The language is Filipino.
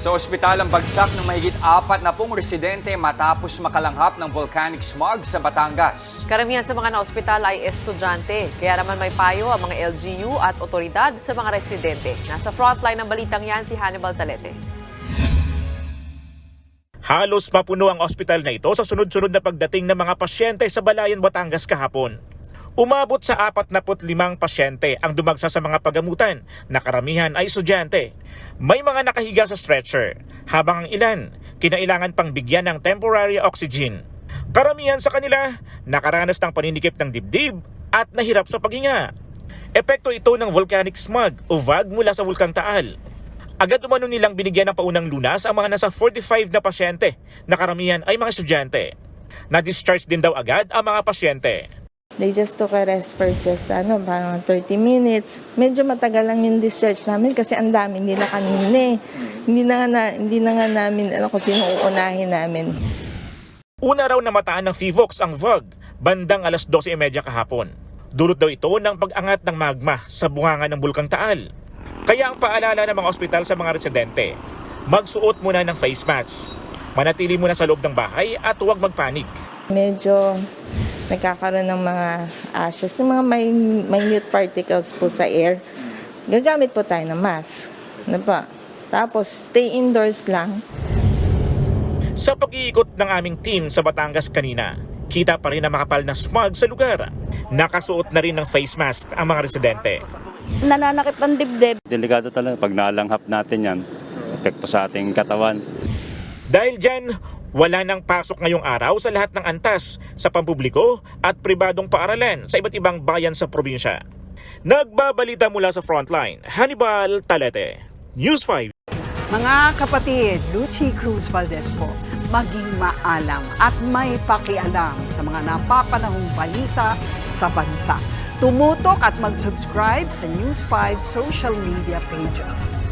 Sa ospital ang bagsak ng mahigit apat na pong residente matapos makalanghap ng volcanic smog sa Batangas. Karamihan sa mga naospital ay estudyante, kaya naman may payo ang mga LGU at otoridad sa mga residente. Nasa frontline ng balitang yan si Hannibal Talete. Halos mapuno ang ospital na ito sa sunod-sunod na pagdating ng mga pasyente sa Balayan, Batangas kahapon. Umabot sa 45 pasyente ang dumagsa sa mga pagamutan na karamihan ay estudyante. May mga nakahiga sa stretcher, habang ang ilan kinailangan pang bigyan ng temporary oxygen. Karamihan sa kanila nakaranas ng paninikip ng dibdib at nahirap sa paghinga. Epekto ito ng volcanic smog o VAG mula sa Vulkang Taal. Agad umano nilang binigyan ng paunang lunas ang mga nasa 45 na pasyente na karamihan ay mga estudyante. Na-discharge din daw agad ang mga pasyente. They just took a rest for just ano, parang 30 minutes. Medyo matagal lang yung discharge namin kasi ang dami nila kanina eh. Hindi na nga, na, hindi na nga namin alam kung sino uunahin namin. Una raw namataan ng FIVOX ang VOG bandang alas 12.30 kahapon. Dulot daw ito ng pag-angat ng magma sa bunganga ng Bulkang Taal. Kaya ang paalala ng mga ospital sa mga residente, magsuot muna ng face mask. Manatili muna sa loob ng bahay at huwag magpanik. Medyo nagkakaroon ng mga ashes, yung mga min- minute particles po sa air. Gagamit po tayo ng mask. Ano pa? Tapos, stay indoors lang. Sa pag-iikot ng aming team sa Batangas kanina, kita pa rin ang makapal na smog sa lugar. Nakasuot na rin ng face mask ang mga residente. nananakit ang dibdib. Delikado talaga pag nalanghap natin yan, epekto sa ating katawan. Dahil dyan, wala nang pasok ngayong araw sa lahat ng antas sa pampubliko at pribadong paaralan sa iba't ibang bayan sa probinsya. Nagbabalita mula sa frontline, Hannibal Talete, News 5. Mga kapatid, Lucy Cruz Valdez po, maging maalam at may pakialam sa mga napapanahong balita sa bansa. Tumutok at mag-subscribe sa News 5 social media pages.